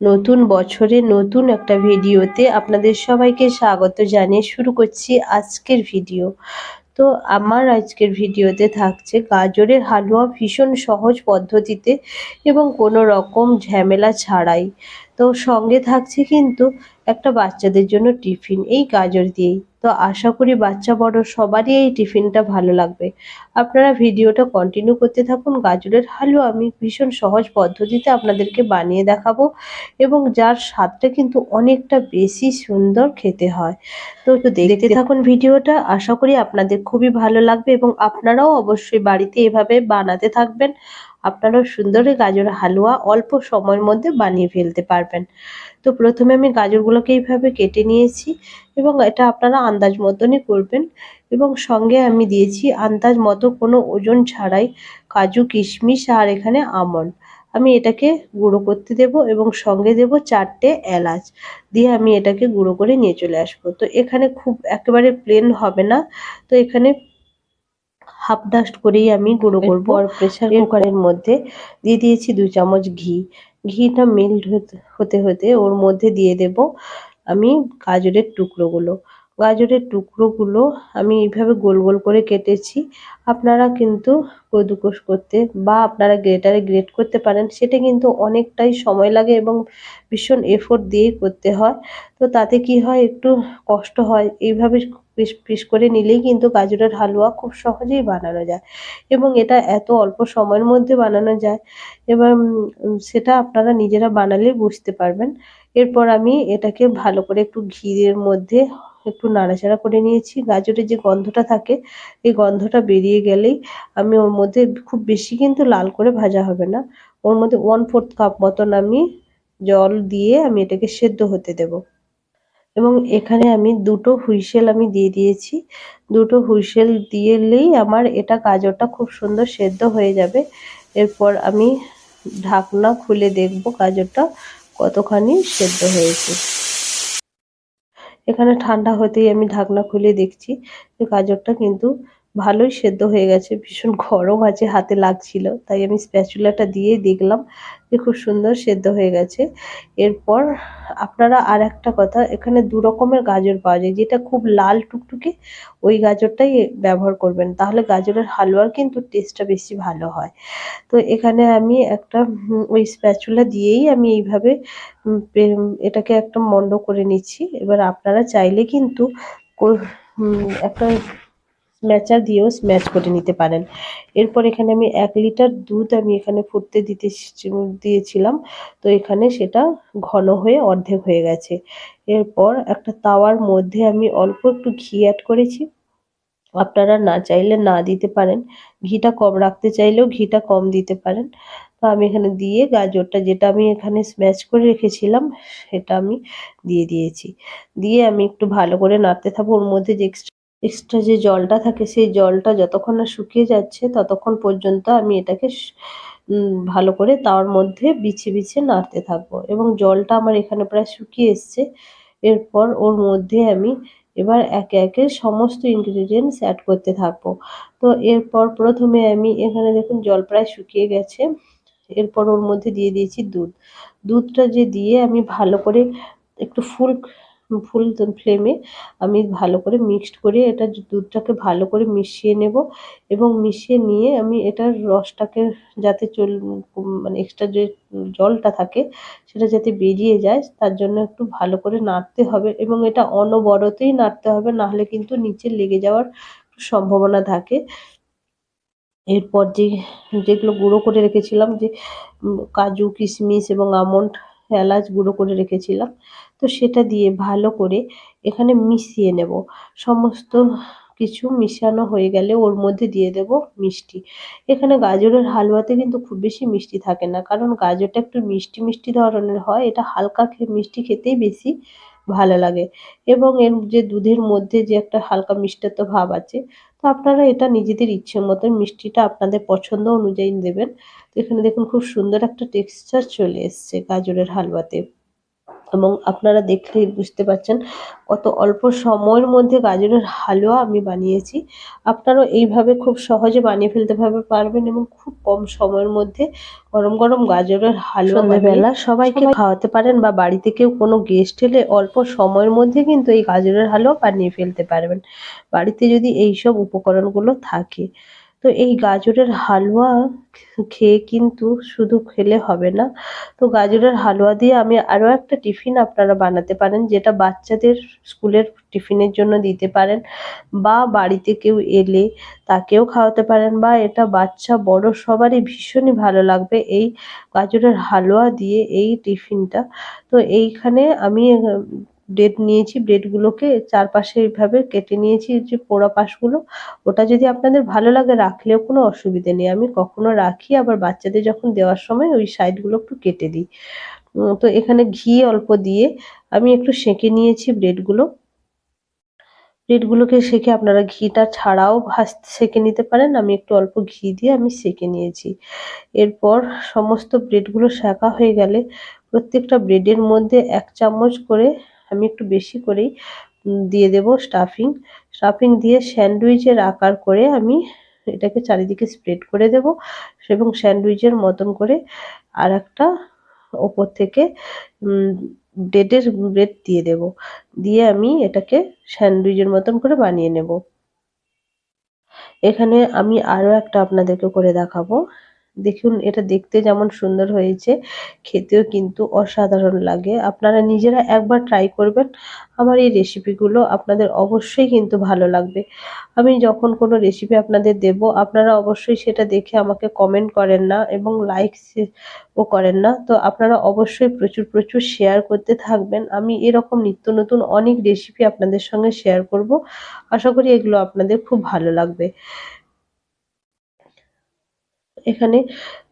নতুন বছরে নতুন একটা ভিডিওতে আপনাদের সবাইকে স্বাগত জানিয়ে শুরু করছি আজকের ভিডিও। তো আমার আজকের ভিডিওতে থাকছে গাজরের হালুয়া ভীষণ সহজ পদ্ধতিতে এবং কোনো রকম ঝামেলা ছাড়াই। তো সঙ্গে থাকছে কিন্তু একটা বাচ্চাদের জন্য টিফিন, এই গাজর দিয়েই। তো আশা করি বাচ্চা বড় সবারই এই টিফিনটা ভালো লাগবে। আপনারা ভিডিওটা কন্টিনিউ করতে থাকুন। গাজরের হালুয়া আমি ভীষণ সহজ পদ্ধতিতে আপনাদেরকে বানিয়ে দেখাবো এবং যার স্বাদটা কিন্তু অনেকটা বেশি সুন্দর খেতে হয়। তো দেখতে থাকুন ভিডিওটা। আশা করি আপনাদের খুবই ভালো লাগবে এবং আপনারাও অবশ্যই বাড়িতে এভাবে বানাতে থাকবেন। আপনারাও সুন্দর গাজর হালুয়া অল্প সময়ের মধ্যে বানিয়ে ফেলতে পারবেন। তো প্রথমে আমি গাজরগুলোকে এইভাবে কেটে নিয়েছি এবং এটা আপনারা আন্দাজ মতনই করবেন এবং সঙ্গে আমি দিয়েছি আন্দাজ মতো কোনো ওজন ছাড়াই কাজু, কিশমিশ আর এখানে আমন্ড আমি এটাকে গুঁড়ো করতে দেব এবং সঙ্গে দেব চারটে এলাচ দিয়ে আমি এটাকে গুঁড়ো করে নিয়ে চলে আসব। তো এখানে খুব একেবারে প্লেন হবে না। তো এখানে হাফ ডাস্ট করেই আমি গুঁড়ো করব। আর প্রেশার কুকারের মধ্যে দিয়ে দিয়েছি দু চামচ ঘি। ঘিটা মেল্ট হতে হতে ওর মধ্যে দিয়ে দেব আমি গাজরের টুকরোগুলো। গাজরের টুকরোগুলো আমি এইভাবে গোল গোল করে কেটেছি। আপনারা কিন্তু কদুকোষ করতে বা আপনারা গ্রেটারে গ্রেট করতে পারেন সেটা কিন্তু অনেকটাই সময় লাগে এবং ভীষণ এফোর্ট দিয়েই করতে হয়। তো তাতে কি হয় একটু কষ্ট হয়। এইভাবে পিস পিস করে নিলেই কিন্তু গাজরের হালুয়া খুব সহজেই বানানো যায় এবং এটা এত অল্প সময়ের মধ্যে বানানো যায় এবং সেটা আপনারা নিজেরা বানালে বুঝতে পারবেন। এরপর আমি এটাকে ভালো করে একটু ঘিরের মধ্যে একটু নাড়াচাড়া করে নিয়েছি। গাজরের যে গন্ধটা থাকে, এই গন্ধটা বেরিয়ে গেলেই আমি ওর মধ্যে খুব বেশি কিন্তু লাল করে ভাজা হবে না। ওর মধ্যে ওয়ান ফোর্থ কাপ মতন আমি জল দিয়ে আমি এটাকে সেদ্ধ হতে দেব। এবং এখানে আমি দুটো হুইসেল আমি দিয়ে দিয়েছি। দুটো হুইসেল দিয়েলেই আমার এটা গাজরটা খুব সুন্দর সেদ্ধ হয়ে যাবে। এরপর আমি ঢাকনা খুলে দেখব গাজরটা কতখানি সেদ্ধ হয়েছে। এখানে ঠান্ডা হতেই আমি ঢাকনা খুলে দেখছি যে গাজরটা কিন্তু ভালোই সেদ্ধ হয়ে গেছে, ভীষণ গরম আছে হাতে লাগছিল, তাই আমি স্প্যাচুলাটা দিয়ে দেখলাম যে খুব সুন্দর সেদ্ধ হয়ে গেছে। এরপর আপনারা আর একটা কথা, এখানে দু রকমের গাজর পাওয়া যায়, যেটা খুব লাল টুকটুকে, ওই গাজরটাই ব্যবহার করবেন। তাহলে গাজরের হালুয়ার কিন্তু টেস্টটা বেশি ভালো হয়। তো এখানে আমি একটা ওই স্প্যাচুলা দিয়েই আমি এইভাবে এটাকে একটা মন্ড করে নিচ্ছি। এবার আপনারা চাইলে কিন্তু একটা স্ম্যাচার দিয়েও স্ম্যাচ করে নিতে পারেন। এরপর এখানে আমি এক লিটার দুধ আমি এখানে ফুটতে দিতে দিয়েছিলাম। তো এখানে সেটা ঘন হয়ে অর্ধেক হয়ে গেছে। এরপর একটা তাওয়ার মধ্যে আমি অল্প একটু ঘি অ্যাড করেছি। আপনারা না চাইলে না দিতে পারেন। ঘিটা কম, রাখতে চাইলেও ঘিটা কম দিতে পারেন। তো আমি এখানে দিয়ে গাজরটা যেটা আমি এখানে স্ম্যাচ করে রেখেছিলাম, সেটা আমি দিয়ে দিয়েছি। দিয়ে আমি একটু ভালো করে নাড়তে থাকব। ওর মধ্যে যে এক্সট্রা যে জলটা থাকে, সেই জলটা যতক্ষণ না শুকিয়ে যাচ্ছে, ততক্ষণ পর্যন্ত আমি এটাকে ভালো করে তার মধ্যে বিছে বিছে নাড়তে থাকব। এবং জলটা আমার এখানে প্রায় শুকিয়ে এসছে। এরপর ওর মধ্যে আমি এবার একে একে সমস্ত ইনগ্রিডিয়েন্টস অ্যাড করতে থাকব। তো এরপর প্রথমে আমি এখানে দেখুন জল প্রায় শুকিয়ে গেছে। এরপর ওর মধ্যে দিয়ে দিয়েছি দুধ। দুধটা যে দিয়ে আমি ভালো করে একটু ফুল ফুল ফ্লেমে আমি ভালো করে মিক্সড করে এটা দুধটাকে ভালো করে মিশিয়ে নেব এবং মিশিয়ে নিয়ে আমি এটার রসটাকে যাতে চল মানে এক্সট্রা যে জলটা থাকে সেটা যাতে বেরিয়ে যায়, তার জন্য একটু ভালো করে নাড়তে হবে এবং এটা অনবরতেই নাড়তে হবে নাহলে কিন্তু নিচে লেগে যাওয়ার সম্ভাবনা থাকে। এরপর যে, যেগুলো গুঁড়ো করে রেখেছিলাম যে কাজু, কিশমিশ এবং আমন্ড, এলাচ গুঁড়ো করে রেখেছিলাম তো সেটা দিয়ে ভালো করে এখানে মিশিয়ে নেব। সমস্ত কিছু মিশানো হয়ে গেলে ওর মধ্যে দিয়ে দেব মিষ্টি। এখানে গাজরের হালুয়াতে কিন্তু খুব বেশি মিষ্টি থাকে না, কারণ গাজরটা একটু মিষ্টি মিষ্টি ধরনের হয়, এটা হালকা খেয়ে মিষ্টি খেতেই বেশি ভালো লাগে। এবং এর যে দুধের মধ্যে যে একটা হালকা মিষ্টত্ব ভাব আছে, তো আপনারা এটা নিজেদের ইচ্ছে মতো মিষ্টিটা আপনাদের পছন্দ অনুযায়ী দেবেন। তো এখানে দেখুন খুব সুন্দর একটা টেক্সচার চলে এসছে গাজরের হালুয়াতে। এবং আপনারা দেখলেই বুঝতে পারছেন কত অল্প সময়ের মধ্যে গাজরের হালুয়া আমি বানিয়েছি। আপনারাও এইভাবে খুব সহজে বানিয়ে ফেলতে পারবেন এবং খুব কম সময়ের মধ্যে গরম গরম গাজরের হালুয়া সন্ধ্যেবেলা সবাইকে খাওয়াতে পারেন বা বাড়িতে কেউ কোনো গেস্ট এলে অল্প সময়ের মধ্যে কিন্তু এই গাজরের হালুয়া বানিয়ে ফেলতে পারবেন। বাড়িতে যদি এই সব উপকরণগুলো থাকে তো এই গাজরের হালুয়া খেয়ে কিন্তু শুধু খেলে হবে না। তো গাজরের হালুয়া দিয়ে আমি আরও একটা টিফিন আপনারা বানাতে পারেন, যেটা বাচ্চাদের স্কুলের টিফিনের জন্য দিতে পারেন বা বাড়িতে কেউ এলে তাকেও খাওয়াতে পারেন বা এটা বাচ্চা, বড় সবারই ভীষণই ভালো লাগবে এই গাজরের হালুয়া দিয়ে এই টিফিনটা। তো এইখানে আমি ব্রেড নিয়েছি ব্রেডগুলোকে চারপাশে এইভাবে কেটে নিয়েছি যে পোড়া পাশগুলো। ওটা যদি আপনাদের ভালো লাগে, রাখলেও কোনো অসুবিধে নেই। আমি কখনো রাখি, আবার বাচ্চাদের যখন দেওয়ার সময় ওই সাইডগুলো একটু কেটে দিই। তো এখানে ঘি অল্প দিয়ে আমি একটু সেঁকে নিয়েছি ব্রেডগুলো ব্রেডগুলোকে সেঁকে আপনারা ঘিটা ছাড়াও ভাজ, সেঁকে নিতে পারেন। আমি একটু অল্প ঘি দিয়ে আমি সেঁকে নিয়েছি। এরপর সমস্ত ব্রেডগুলো সেঁকা হয়ে গেলে প্রত্যেকটা ব্রেডের মধ্যে এক চামচ করে আমি একটু বেশি করেই দিয়ে দেব স্টাফিং স্টাফিং দিয়ে স্যান্ডউইচের আকার করে আমি এটাকে চারিদিকে স্প্রেড করে দেব এবং স্যান্ডউইচের মতন করে আর একটা ওপর থেকে ব্রেডের ব্রেড দিয়ে দেব। দিয়ে আমি এটাকে স্যান্ডউইচের মতন করে বানিয়ে নেব। এখানে আমি আরও একটা আপনাদেরকে করে দেখাবো। দেখুন, এটা দেখতে যেমন সুন্দর হয়েছে, খেতেও কিন্তু অসাধারণ লাগে। আপনারা নিজেরা একবার ট্রাই করবেন, আমার এই রেসিপিগুলো আপনাদের অবশ্যই কিন্তু ভালো লাগবে। আমি যখন কোনো রেসিপি আপনাদের দেব, আপনারা অবশ্যই সেটা দেখে আমাকে কমেন্ট করেন না এবং লাইক ও করেন না। তো আপনারা অবশ্যই প্রচুর প্রচুর শেয়ার করতে থাকবেন। আমি এরকম নিত্য নতুন অনেক রেসিপি আপনাদের সঙ্গে শেয়ার করব। আশা করি এগুলো আপনাদের খুব ভালো লাগবে। এখানে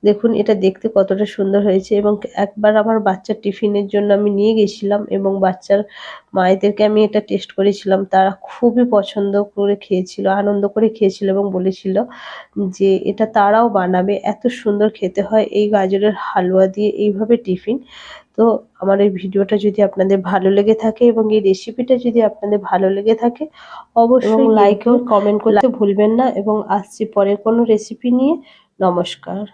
দেখুন এটা দেখতে কতটা সুন্দর হয়েছে এবং একবার আমার বাচ্চার টিফিনের জন্য আমি নিয়ে গেছিলাম এবং বাচ্চার মায়েদেরকে আমি এটা টেস্ট করেছিলাম। তারা খুবই পছন্দ করে খেয়েছিল আনন্দ করে খেয়েছিল এবং বলেছিল যে এটা তারাও বানাবে এত সুন্দর খেতে হয় এই গাজরের হালুয়া দিয়ে এইভাবে টিফিন। তো আমার এই ভিডিওটা যদি আপনাদের ভালো লেগে থাকে এবং এই রেসিপিটা যদি আপনাদের ভালো লেগে থাকে অবশ্যই লাইক ও কমেন্ট করতে ভুলবেন না। এবং আসছি পরের কোনো রেসিপি নিয়ে। নমস্কার।